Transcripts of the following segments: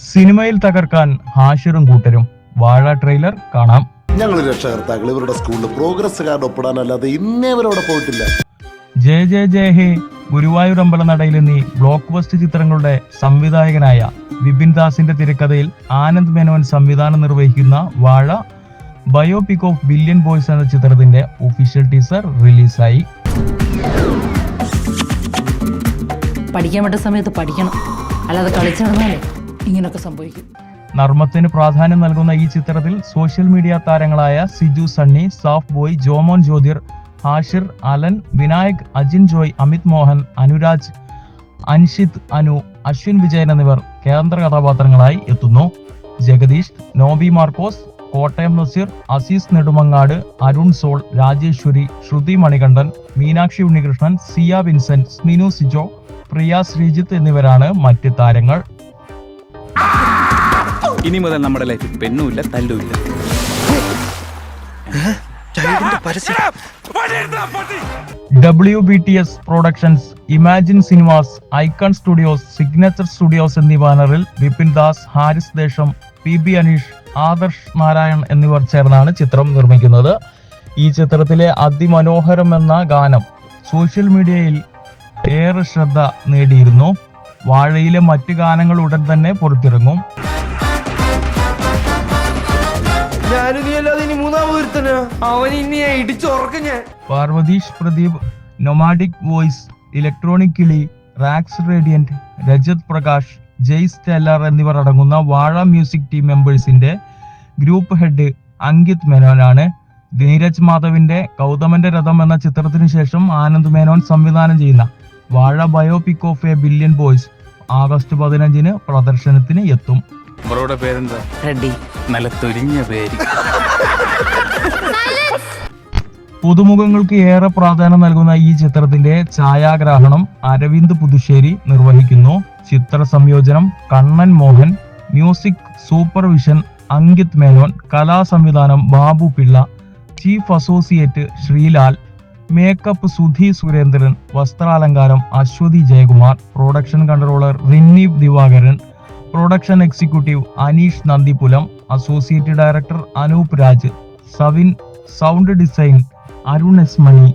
സിനിമയിൽ തകർക്കാൻ ഹാഷിറും കൂട്ടരും വാഴ ട്രെയിലർ കാണാം. ഞങ്ങൾ രക്ഷകർത്താക്കൾ ഇവരുടെ സ്കൂളിൽ പ്രോഗ്രസ് കാർഡ് ഒപ്പിടാനല്ലാതെ ഇന്നേ അവരവിടെ പോയിട്ടില്ല. ജയ ജയ ജയ ഹേ ഗുരുവായൂർ അമ്പലനടയിൽ എന്നീ ബ്ലോക്ക് ബസ്റ്റ് ചിത്രങ്ങളുടെ സംവിധായകനായ വിപിൻ ദാസിന്റെ തിരക്കഥയിൽ ആനന്ദ് മേനോൻ സംവിധാനം നിർവഹിക്കുന്ന വാഴ ബയോപിക് ഓഫ് ബില്യൺ ബോയ്സ് എന്ന ചിത്രത്തിന്റെ ഒഫീഷ്യൽ ടീസർ റിലീസായി പഠിക്കാൻ വേണ്ട സമയത്ത് പഠിക്കണം. അല്ലാതെ കളിച്ചു നടന്നാലേ ഇങ്ങനൊക്കെ സംഭവിക്കും. നർമ്മത്തിന് പ്രാധാന്യം നൽകുന്ന ഈ ചിത്രത്തിൽ സോഷ്യൽ മീഡിയ താരങ്ങളായ സിജു സണ്ണി സാഫ് ബോയ് ജോമോൻ ജ്യോതിർ ഹാഷിർ അലൻ വിനായക് അജിൻ ജോയ് അമിത് മോഹൻ അനുരാജ് അൻഷിത് അനു അശ്വിൻ വിജയൻ എന്നിവർ കേന്ദ്ര കഥാപാത്രങ്ങളായി എത്തുന്നു. ജഗദീഷ് നോബി മാർക്കോസ് കോട്ടയം നസീർ അസീസ് നെടുമങ്ങാട് അരുൺ സോൾ രാജേശ്വരി ശ്രുതി മണികണ്ഠൻ മീനാക്ഷി ഉണ്ണികൃഷ്ണൻ സിയ വിൻസെന്റ് സ്മിനു സിജോ പ്രിയ ശ്രീജിത്ത് എന്നിവരാണ് മറ്റ് താരങ്ങൾ. ഇനി മുതൽ നമ്മുടെ ലൈഫിൽ പെണ്ണുമില്ല തല്ലുമില്ല. W B T S productions Imagine Cinemas Icon Studios Signature Studios എന്നീ ബാനറിൽ വിപിൻ ദാസ് ഹാരിസ് ദേശം പി ബി അനീഷ് ആദർശ് നാരായൺ എന്നിവർ ചേർന്നാണ് ചിത്രം നിർമ്മിക്കുന്നത്. ഈ ചിത്രത്തിലെ അതിമനോഹരം എന്ന ഗാനം സോഷ്യൽ മീഡിയയിൽ ഏറെ ശ്രദ്ധ നേടിയിരുന്നു. വാഴയിലെ മറ്റ് ഗാനങ്ങൾ ഉടൻ തന്നെ പുറത്തിറങ്ങും. നീ അല്ലാതെ ഇനി മൂന്നാമത് ഒരുത്തനാ അവൻ ഇനി ഇടിച്ചുറക്കം ഞാൻ. Parvathish Pradeep nomadic voice electronic Kili റാക്സ് radiant Rajat Prakash Jay stellar എന്നിവർ അടങ്ങുന്ന വാഴ മ്യൂസിക് ടീം മെമ്പേഴ്സിന്റെ ഗ്രൂപ്പ് ഹെഡ് അങ്കിത് മേനോനാണ്. നീരജ് മാധവിന്റെ കൗതമന്റെ രഥം എന്ന ചിത്രത്തിന് ശേഷം ആനന്ദ് മേനോൻ സംവിധാനം ചെയ്യുന്ന Vaazha biopic of a billion boys August പതിനഞ്ചിന് പ്രദർശനത്തിന് എത്തും. അവരുടെ പേരെന്താ? റെഡി. നല്ല തൊരിഞ്ഞ പേര്. പുതുമുഖങ്ങൾക്ക് ഏറെ പ്രാധാന്യം നൽകുന്ന ഈ ചിത്രത്തിന്റെ ഛായാഗ്രാഹണം അരവിന്ദ് പുതുശ്ശേരി നിർവഹിക്കുന്നു. ചിത്ര സംയോജനം കണ്ണൻ മോഹൻ മ്യൂസിക് സൂപ്പർവിഷൻ അങ്കിത് മേനോൻ കലാ സംവിധാനം Babu Pillai chief associate Sreelal makeup Sudhi Surendran വസ്ത്രാലങ്കാരം Aswathi Jayakumar production controller Rinneep Divakaran production executive Aneesh Nandipulam associate director Anoop Raj Savin sound design Arun S Mani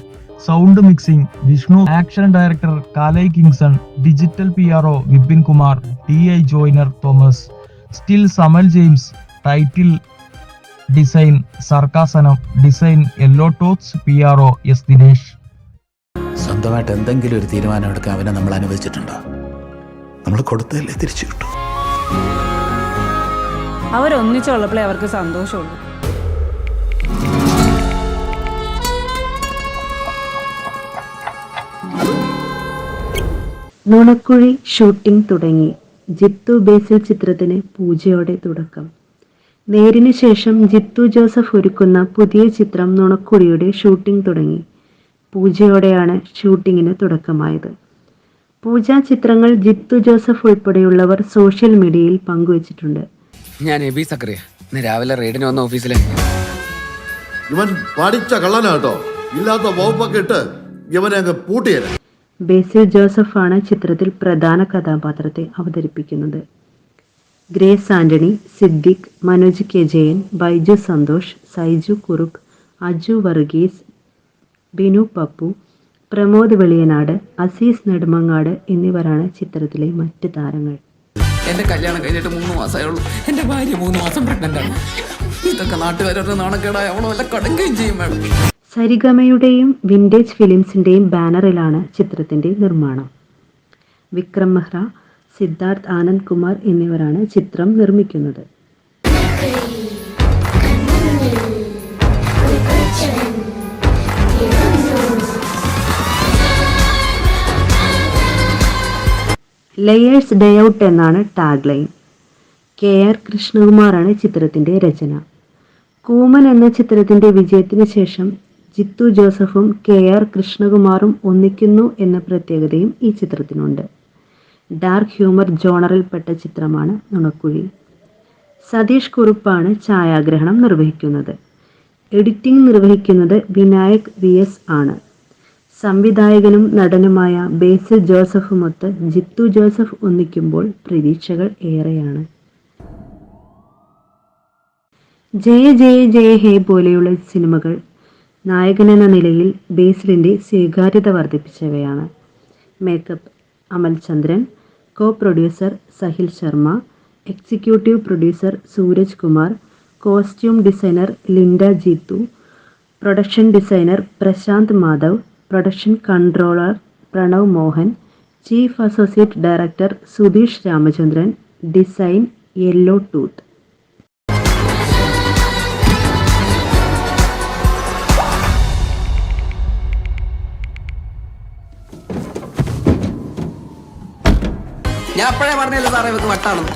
sound mixing Vishnu action director Kalai Kingson digital P R O Vipin Kumar T I Joiner Thomas still Samal James title design Sarcasanam design yellow talks P R O S Dinesh. സ്വന്തമായിട്ട് എന്തെങ്കിലും ഒരു തീരുമാനം എടുക്കാൻ അവനെ നമ്മൾ അനുവദിച്ചിട്ടുണ്ടോ? നമ്മൾ കൊടുത്തല്ലേ തിരിച്ചു കിട്ടും. അവരൊന്നിച്ചുള്ളപ്പോഴേ അവർക്ക് സന്തോഷമുള്ളൂ. നുണക്കുഴി ഷൂട്ടിംഗ് തുടങ്ങി. ജിത്തു ബേസിൽ ചിത്രത്തിന് പൂജയോടെ തുടക്കം. നേരിന് ശേഷം ജിത്തു ജോസഫ് ഒരുക്കുന്ന പുതിയ ചിത്രം നുണക്കുഴിയുടെ ഷൂട്ടിംഗ് തുടങ്ങി. പൂജയോടെയാണ് ഷൂട്ടിങ്ങിന് തുടക്കമായത്. പൂജാ ചിത്രങ്ങൾ ജിത്തു ജോസഫ് ഉൾപ്പെടെയുള്ളവർ സോഷ്യൽ മീഡിയയിൽ പങ്കുവച്ചിട്ടുണ്ട്. ഞാൻ എബി സക്രിയ. ഇന്ന് രാവിലെ റെയ്ഡിന് വന്ന ഓഫീസിലെ ഇവൻ പഠിച്ച കള്ളനാട്ടോ ഇല്ലാത്ത വകുപ്പൊക്കെ ഇട്ട് ഇവനെ അങ്ങ് പൂട്ടിയരാ ബേസിൽ ജോസഫാണ് ചിത്രത്തിൽ പ്രധാന കഥാപാത്രത്തെ അവതരിപ്പിക്കുന്നത്. ഗ്രേസ് ആന്റണി സിദ്ദിഖ് മനോജ് കെ ജയൻ ബൈജു സന്തോഷ് സൈജു കുറുപ്പ് അജു വർഗീസ് ബിനു പപ്പു പ്രമോദ് വെളിയനാട് അസീസ് നെടുമങ്ങാട് എന്നിവരാണ് ചിത്രത്തിലെ മറ്റ് താരങ്ങൾ. എന്റെ കല്യാണം കഴിഞ്ഞിട്ട് മൂന്ന് മാസമേ ഉള്ളൂ എന്റെ ഭാര്യ മൂന്ന് മാസം പ്രഗ്നന്റ് ആണ്. ഇതൊക്കെ നാട്ടുകാരുടെ നാണക്കേടായ അവളെ വല്ല കടങ്ങുകയും ചെയ്യും മാഡം. സരിഗമയുടെയും വിന്റേജ് ഫിലിംസിന്റെയും ബാനറിലാണ് ചിത്രത്തിന്റെ നിർമ്മാണം. വിക്രം മെഹ്റ സിദ്ധാർത്ഥ് ആനന്ദ് കുമാർ എന്നിവരാണ് ചിത്രം നിർമ്മിക്കുന്നത്. ലെയേഴ്സ് ഡേ ഔട്ട് എന്നാണ് ടാഗ് ലൈൻ കെ ആർ കൃഷ്ണകുമാറാണ് ചിത്രത്തിന്റെ രചന. കൂമൻ എന്ന ചിത്രത്തിന്റെ വിജയത്തിന് ശേഷം ജിത്തു ജോസഫും കെ ആർ കൃഷ്ണകുമാറും ഒന്നിക്കുന്നു എന്ന പ്രത്യേകതയും ഈ ചിത്രത്തിനുണ്ട്. ഡാർക്ക് ഹ്യൂമർ ജോണറിൽപ്പെട്ട ചിത്രമാണ് നുണക്കുഴി. സതീഷ് കുറുപ്പാണ് ഛായാഗ്രഹണം നിർവഹിക്കുന്നത്. എഡിറ്റിംഗ് നിർവഹിക്കുന്നത് വിനായക് വി എസ് ആണ്. സംവിധായകനും നടനുമായ ബേസിൽ ജോസഫുമൊത്ത് ജിത്തു ജോസഫ് ഒന്നിക്കുമ്പോൾ പ്രതീക്ഷകൾ ഏറെയാണ്. ജയ ജയ ജയ ഹേ പോലെയുള്ള സിനിമകൾ നായകനെന്ന നിലയിൽ ബേസിലിന്റെ സ്വീകാര്യത വർദ്ധിപ്പിച്ചവയാണ്. Makeup Amal Chandran co producer Sahil Sharma executive producer Sooraj Kumar costume designer Linda Jeethu production designer Prashanth Madhav production controller Pranav Mohan chief associate director Sudheesh Ramachandran design yellow tooth. ഞാൻ അപ്പോഴേ പറഞ്ഞല്ലോ സാറേ ഇവക്ക് വട്ടാണെന്ന്?